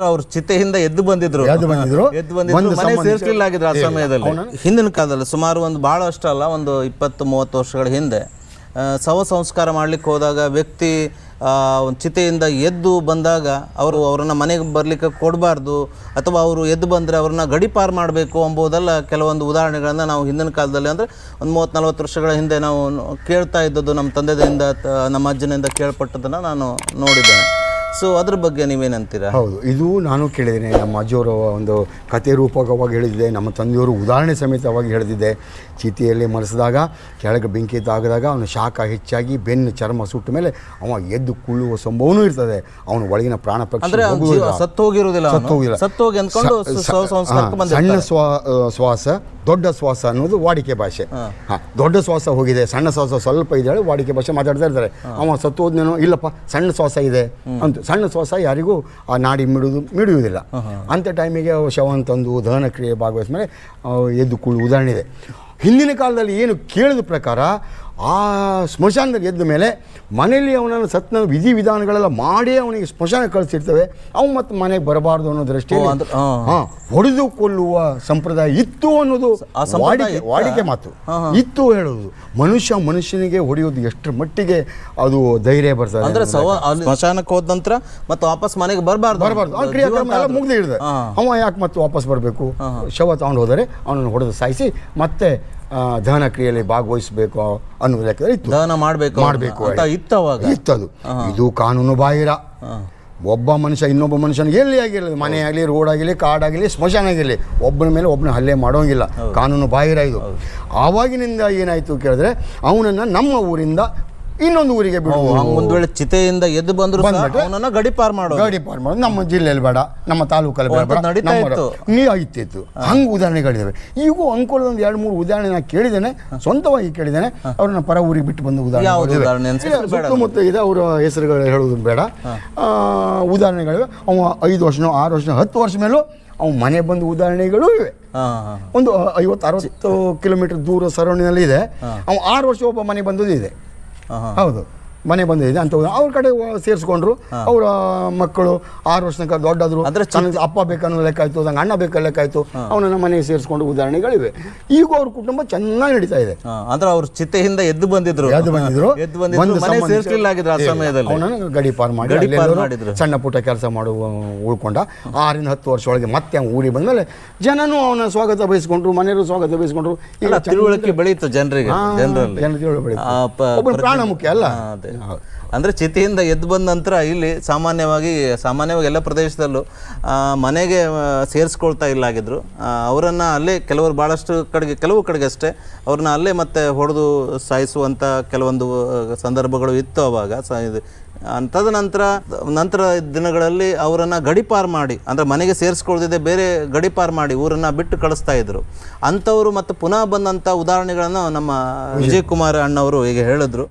ಅವ್ರು ಚಿತೆಯಿಂದ ಎದ್ದು ಬಂದಿದ್ರು. ಎದ್ದು ಬಂದಿದ್ರು. ಎದ್ದು ಬಂದಿದ್ರು. ಬಂದು ಮನೆ ಸೇರಿಸಲಿಲ್ಲ ಆಗಿದ್ರು ಆ ಸಮಯದಲ್ಲಿ. ಹಿಂದಿನ ಕಾಲದಲ್ಲಿ ಸುಮಾರು ಒಂದು ಬಹಳ ಅಷ್ಟಲ್ಲ ಒಂದು ಇಪ್ಪತ್ತು ಮೂವತ್ತು ವರ್ಷಗಳ ಹಿಂದೆ ಆ, ಶವ ಸಂಸ್ಕಾರ ಮಾಡ್ಲಿಕ್ಕೆ ಹೋದಾಗ ವ್ಯಕ್ತಿ ಆ, ಒಂದು ಚಿತೆಯಿಂದ ಎದ್ದು ಬಂದಾಗ ಅವರು ಅವ್ರನ್ನ ಮನೆಗೆ ಬರ್ಲಿಕ್ಕೆ ಕೊಡಬಾರ್ದು ಅಥವಾ ಅವರು ಎದ್ದು ಬಂದರೆ ಅವ್ರನ್ನ ಗಡಿಪಾರು ಮಾಡಬೇಕು ಎಂಬುದೆಲ್ಲ ಕೆಲವೊಂದು ಉದಾಹರಣೆಗಳನ್ನ ನಾವು ಹಿಂದಿನ ಕಾಲದಲ್ಲಿ ಅಂದರೆ ಒಂದು ಮೂವತ್ತು ನಲ್ವತ್ತು ವರ್ಷಗಳ ಹಿಂದೆ ನಾವು ನ- ಕೇಳ್ತಾ ಇದ್ದದ್ದು ನಮ್ಮ ತಂದೆಯಿಂದ ತ- ನಮ್ಮ ಅಜ್ಜನಿಂದ ಕೇಳ್ಪಟ್ಟದನ್ನು ನಾನು ನೋಡಿದ್ದೇನೆ. ಸೊ ಅದ್ರ ಬಗ್ಗೆ ನೀವೇನಂತೀರಾ? ಹೌದು. ಇದು ನಾನು ಕೇಳಿದ್ದೇನೆ. ನಮ್ಮ ಅಜ್ಜಿಯವರ ಒಂದು ಕತೆ ರೂಪಕವಾಗಿ ಹೇಳಿದ್ದೆ. ನಮ್ಮ ತಂದೆಯವರು ಉದಾಹರಣೆ ಸಮೇತವಾಗಿ ಹೇಳಿದ್ದೆ. ಚೀತಿಯಲ್ಲಿ ಮರೆಸಿದಾಗ ಕೆಳಗೆ ಬೆಂಕಿ ತಾಗದಾಗ ಅವನ ಶಾಖ ಹೆಚ್ಚಾಗಿ ಬೆನ್ನು ಚರ್ಮ ಸುಟ್ಟ ಮೇಲೆ ಅವ ಎದ್ದು ಕುಳ್ಳುವ ಸಂಭವನೂ ಇರ್ತದೆ. ಅವನ ಒಳಗಿನ ಪ್ರಾಣ ಪಕ್ಷಿ ಸತ್ತೋಗಿರುವುದಿಲ್ಲ ಸತ್ತೋಗಿಲ್ಲ. ಸತ್ತೋಗಿ ಸತ್ತು ಹೋಗಿರುವುದಿಲ್ಲ ಸತ್ತು ಹೋಗಿಲ್ಲ. ಸತ್ತು ಹೋಗಿ ಅಂದ್ಕೊಂಡು. ಸಣ್ಣ ಸ್ವಾ ಶ್ವಾಸ ದೊಡ್ಡ ಶ್ವಾಸ ಅನ್ನೋದು ವಾಡಿಕೆ ಭಾಷೆ. ಹಾ, ದೊಡ್ಡ ಶ್ವಾಸ ಹೋಗಿದೆ ಸಣ್ಣ ಶ್ವಾಸ ಸ್ವಲ್ಪ ಇದೆ ಹೇಳಿ ವಾಡಿಕೆ ಭಾಷೆ ಮಾತಾಡ್ತಾ ಇರ್ತಾರೆ. ಅವ ಸತ್ತು ಹೋದ್ನೇನೋ ಇಲ್ಲಪ್ಪ ಸಣ್ಣ ಶ್ವಾಸ ಇದೆ ಅಂತ. ಸಣ್ಣ ಶ್ವಾಸ ಯಾರಿಗೂ ಆ ನಾಡಿ ಮಿಡುವುದು ಮಿಡಿಯುವುದಿಲ್ಲ. ಅಂಥ ಟೈಮಿಗೆ ಅವು ಅಂತಂದು ತಂದು ದಹನ ಕ್ರಿಯೆ ಭಾಗವಹಿಸ ಮೇಲೆ ಎದ್ದು ಉದಾಹರಣೆ ಇದೆ. ಹಿಂದಿನ ಕಾಲದಲ್ಲಿ ಏನು ಕೇಳಿದ ಪ್ರಕಾರ ಆ ಸ್ಮಶಾನದಲ್ಲಿ ಎದ್ದ ಮೇಲೆ ಮನೆಯಲ್ಲಿ ಅವನನ್ನು ಸತ್ನ ವಿಧಿವಿಧಾನಗಳೆಲ್ಲ ಮಾಡಿ ಅವನಿಗೆ ಸ್ಮಶಾನ ಕಳಿಸಿರ್ತವೆ. ಅವನು ಮತ್ತೆ ಮನೆಗೆ ಬರಬಾರ್ದು ಅನ್ನೋ ದೃಷ್ಟಿಯಲ್ಲಿ ಹಾಂ. ಹೊಡೆದು ಕೊಲ್ಲುವ ಸಂಪ್ರದಾಯ ಇತ್ತು ಅನ್ನೋದು ವಾಡಿಕೆ ವಾಡಿಕೆ ಮಾತು. ಇತ್ತು ಹೇಳೋದು ಮನುಷ್ಯ ಮನುಷ್ಯನಿಗೆ ಹೊಡೆಯೋದು ಎಷ್ಟರ ಮಟ್ಟಿಗೆ ಅದು ಧೈರ್ಯ ಬರ್ತದೆ ಅಂದ್ರೆ ಸ್ಮಶಾನಕ್ಕೆ ಹೋದ ನಂತರ ಮತ್ತೆ ವಾಪಸ್ ಮನೆಗೆ ಬರಬಾರ್ದು ಬರಬಾರ್ದು. ಆ ಕ್ರಿಯಾಕ್ರಮ ಎಲ್ಲ ಮುಗ್ದೇ ಹಿಡಿದೆ ಅವ ಯಾಕೆ ಮತ್ತೆ ವಾಪಸ್ ಬರಬೇಕು? ಶವ ತಗೊಂಡು ಹೋದರೆ ಅವನನ್ನು ಹೊಡೆದು ಸಾಯಿಸಿ ಮತ್ತೆ ದಹನ ಕ್ರಿಯೆಯಲ್ಲಿ ಭಾಗವಹಿಸಬೇಕು ಅನ್ನೋ ಲೆಕ್ಕದಲ್ಲಿ ಇತ್ತು. ದಹನ ಮಾಡಬೇಕು ಮಾಡಬೇಕು ಅಂತ ಇತ್ತು ಅವಾಗ ಇತ್ತದು. ಇದು ಕಾನೂನು ಬಾಹಿರ. ಒಬ್ಬ ಮನುಷ್ಯ ಇನ್ನೊಬ್ಬ ಮನುಷ್ಯನಿಗೆ ಎಲ್ಲಿ ಆಗಿರಲಿ ಮನೆ ಆಗಲಿ ರೋಡ್ ಆಗಲಿ ಕಾಡಾಗಲಿ ಸ್ಮಶಾನ ಆಗಿರಲಿ ಒಬ್ಬನ ಮೇಲೆ ಒಬ್ಬನ ಹಲ್ಲೆ ಮಾಡೋಂಗಿಲ್ಲ. ಕಾನೂನು ಬಾಹಿರ ಇದು. ಆವಾಗಿನಿಂದ ಏನಾಯಿತು ಕೇಳಿದ್ರೆ ಅವನನ್ನು ನಮ್ಮ ಊರಿಂದ ಇನ್ನೊಂದು ಊರಿಗೆ ಬಿಡುವುದು ಹಂಗ ಒಂದ್ ವೇಳೆ ಚಿತೆಯಿಂದ ಎದ್ದು ಬಂದ್ರು ಸಹ ಗಡಿ ಅವನನ್ನ ಗಡಿಪಾರ್ ಮಾಡೋದು. ಗಾಡಿ ಪಾರ್ ಮಾಡೋದು. ನಮ್ಮ ಜಿಲ್ಲೆಯಲ್ಲಿ ಬೇಡ ನಮ್ಮ ತಾಲೂಕಲ್ಲಿ ಬೇಡ, ಬೇಡ ನಡೀತಾ ನಮ್ಮ ಇತ್ತು. ನೀ ಇತ್ತಿತ್ತು ಹಂಗ ಉದಾಹರಣೆಗಳಿದ್ದಾವೆ ಈಗ ಅಂಕೋಲದ ಒಂದು ಎರಡು ಮೂರು ಉದಾಹರಣೆ ನಾನು ಕೇಳಿದ್ದೇನೆ ಸ್ವಂತವಾಗಿ ಕೇಳಿದ್ದೇನೆ. ಅವ್ರನ್ನ ಪರ ಊರಿಗೆ ಬಿಟ್ಟು ಬಂದ ಯಾವ್ದು ಉದಾಹರಣೆ ಉದಾಹರಣೆ ಅನ್ಸುತ್ತೆ? ಬೇಡ ಸುತ್ತಮುತ್ತ ಇದೆ ಅವರ ಹೆಸರುಗಳು ಹೇಳೋದು ಬೇಡ. ಆ, ಉದಾಹರಣೆಗಳಿವೆ. ಅವ ಐದು ವರ್ಷನೋ ಆರು ವರ್ಷನೋ ಹತ್ತು ವರ್ಷ ಮೇಲೂ ಅವ್ ಮನೆ ಬಂದ ಉದಾಹರಣೆಗಳು ಇವೆ. ಹಾ ಹಾ ಒಂದು ಐವತ್ತು ಅರವತ್ತು ಕಿಲೋಮೀಟರ್ ದೂರ ಸರೌಂಡಿನಲ್ಲಿ ಇದೆ. ಅವ ಆರು ವರ್ಷ ಒಬ್ಬ ಮನೆ ಬಂದದ್ದು ಇದೆ. ಹೌದು. ಮನೆ ಬಂದಿದೆ ಅಂತ ಅವ್ರ ಕಡೆ ಸೇರಿಸ್ಕೊಂಡ್ರು. ಅವರ ಮಕ್ಕಳು ಆರು ವರ್ಷ ತನಕ ದೊಡ್ಡದ್ರು. ಅಂದ್ರೆ ಅಪ್ಪ ಬೇಕನ್ನೋ ಲೆಕ್ಕ ಆಯ್ತು ನಂಗೆ ಅಣ್ಣ ಬೇಕ ಲೆಕ್ಕ ಆಯ್ತು ಅವನನ್ನ ಮನೆಗೆ ಸೇರಿಸ್ಕೊಂಡು ಉದಾಹರಣೆಗಳಿವೆ. ಈಗ ಅವ್ರ ಕುಟುಂಬ ಚೆನ್ನಾಗಿ ನಡೀತಾ ಇದೆ. ಅಂದ್ರೆ ಅವ್ರ ಚಿತ್ತೆಯಿಂದ ಎದ್ದು ಬಂದಿದ್ರು. ಎದ್ದು ಬಂದಿದ್ರು. ಎದ್ದು ಬಂದಿದ್ರು. ಆ ಸಮಯದಲ್ಲಿ. ಅವನನ್ನು ಗಡಿಪಾರು ಮಾಡಿ. ಸಣ್ಣ ಪುಟ್ಟ ಕೆಲಸ ಮಾಡುವ ಉಳ್ಕೊಂಡ. ಆರಿಂದ ಹತ್ತು ವರ್ಷ ಒಳಗೆ ಮತ್ತೆ ಊರಿಗೆ ಬಂದಮೇಲೆ ಜನನು ಅವನ ಸ್ವಾಗತ ಬಯಸ್ಕೊಂಡ್ರು ಮನೆಯವರು ಸ್ವಾಗತ ಬಯಸ್ಕೊಂಡ್ರು. ತಿಳುವಳಿಕೆ ಬೆಳೀತು ಜನರಿಗೆ ಜನರಲ್ಲಿ. ಪ್ರಾಣ ಮುಖ್ಯ ಅಲ್ಲ. ಅಂದ್ರೆ ಚಿತಿಯಿಂದ ಎದ್ದು ಬಂದ ನಂತರ ಇಲ್ಲಿ ಸಾಮಾನ್ಯವಾಗಿ ಸಾಮಾನ್ಯವಾಗಿ ಎಲ್ಲ ಪ್ರದೇಶದಲ್ಲೂ ಮನೆಗೆ ಸೇರಿಸ್ಕೊಳ್ತಾ ಇಲ್ಲ ಆಗಿದ್ರು ಅವರನ್ನು ಅಲ್ಲೇ ಕೆಲವರು ಭಾಳಷ್ಟು ಕಡೆಗೆ ಕೆಲವು ಕಡೆಗೆ ಅಷ್ಟೇ ಅವ್ರನ್ನ ಅಲ್ಲೇ ಮತ್ತೆ ಹೊಡೆದು ಸಾಯಿಸುವಂಥ ಕೆಲವೊಂದು ಸಂದರ್ಭಗಳು ಇತ್ತು ಅವಾಗ. ಸ ಇದು ತದನಂತರ ನಂತರ ದಿನಗಳಲ್ಲಿ ಅವರನ್ನು ಗಡಿಪಾರು ಮಾಡಿ ಅಂದರೆ ಮನೆಗೆ ಸೇರಿಸ್ಕೊಳ್ದಿದೆ ಬೇರೆ ಗಡಿಪಾರು ಮಾಡಿ ಊರನ್ನು ಬಿಟ್ಟು ಕಳಿಸ್ತಾ ಇದ್ರು. ಅಂಥವರು ಮತ್ತು ಪುನಃ ಬಂದಂಥ ಉದಾಹರಣೆಗಳನ್ನು ನಮ್ಮ ವಿಜಯ್ ಕುಮಾರ್ ಅಣ್ಣವರು ಈಗ ಹೇಳಿದ್ರು.